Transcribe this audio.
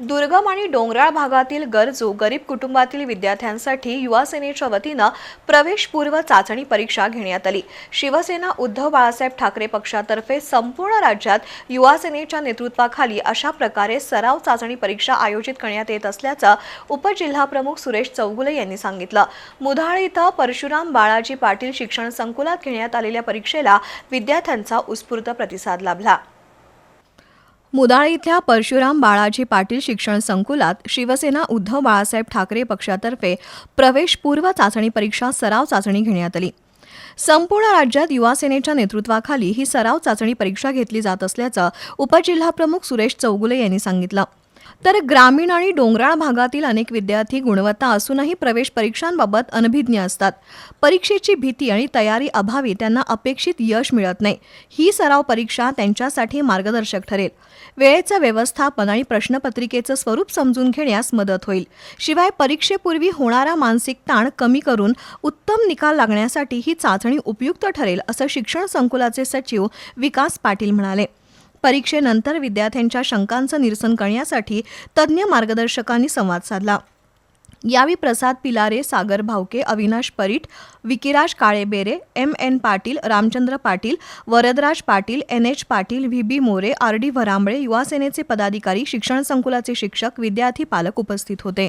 दुर्गम आणि डोंगराळ भागातील गरजू गरीब कुटुंबातील विद्यार्थ्यांसाठी युवासेनेच्या वतीनं प्रवेशपूर्व चाचणी परीक्षा घेण्यात आली. शिवसेना उद्धव बाळासाहेब ठाकरे पक्षातर्फे संपूर्ण राज्यात युवासेनेच्या नेतृत्वाखाली अशा प्रकारे सराव चाचणी परीक्षा आयोजित करण्यात येत असल्याचं उपजिल्हाप्रमुख सुरेश चौगुले यांनी सांगितलं. मुधाळ इथं परशुराम बाळाजी पाटील शिक्षण संकुलात घेण्यात आलेल्या परीक्षेला विद्यार्थ्यांचा उत्स्फूर्त प्रतिसाद लाभला. मुदाळ इथल्या परशुराम बाळाजी पाटील शिक्षण संकुलात शिवसेना उद्धव बाळासाहेब ठाकरे पक्षातर्फे प्रवेशपूर्व चाचणी परीक्षा सराव चाचणी घेण्यात आली. संपूर्ण राज्यात युवासेनेच्या नेतृत्वाखाली ही सराव चाचणी परीक्षा घेतली जात असल्याचं उपजिल्हाप्रमुख सुरेश चौगुले यांनी सांगितलं. तर ग्रामीण आणि डोंगराळ भागातील अनेक विद्यार्थी गुणवत्ता असूनही प्रवेश परीक्षांबाबत अनभिज्ञ असतात. परीक्षेची भीती आणि तयारी अभावी त्यांना अपेक्षित यश मिळत नाही. ही सराव परीक्षा त्यांच्यासाठी मार्गदर्शक ठरेल. वेळेचं व्यवस्थापन आणि प्रश्नपत्रिकेचं स्वरूप समजून घेण्यास मदत होईल. शिवाय परीक्षेपूर्वी होणारा मानसिक ताण कमी करून उत्तम निकाल लागण्यासाठी ही चाचणी उपयुक्त ठरेल असं शिक्षण संकुलाचे सचिव विकास पाटील म्हणाले. परीक्षेनंतर विद्यार्थ्यांच्या शंकांचं निरसन करण्यासाठी तज्ज्ञ मार्गदर्शकांनी संवाद साधला. यावेळी Prasad Pilare Sagar Bhavke Avinash Parit Vikiraj Kalebere M N Patil Ramchandra Patil Varadraj Patil N H Patil V B More R D Bharambale युवासेनेचे पदाधिकारी शिक्षण संकुलाचे शिक्षक विद्यार्थी पालक उपस्थित होते.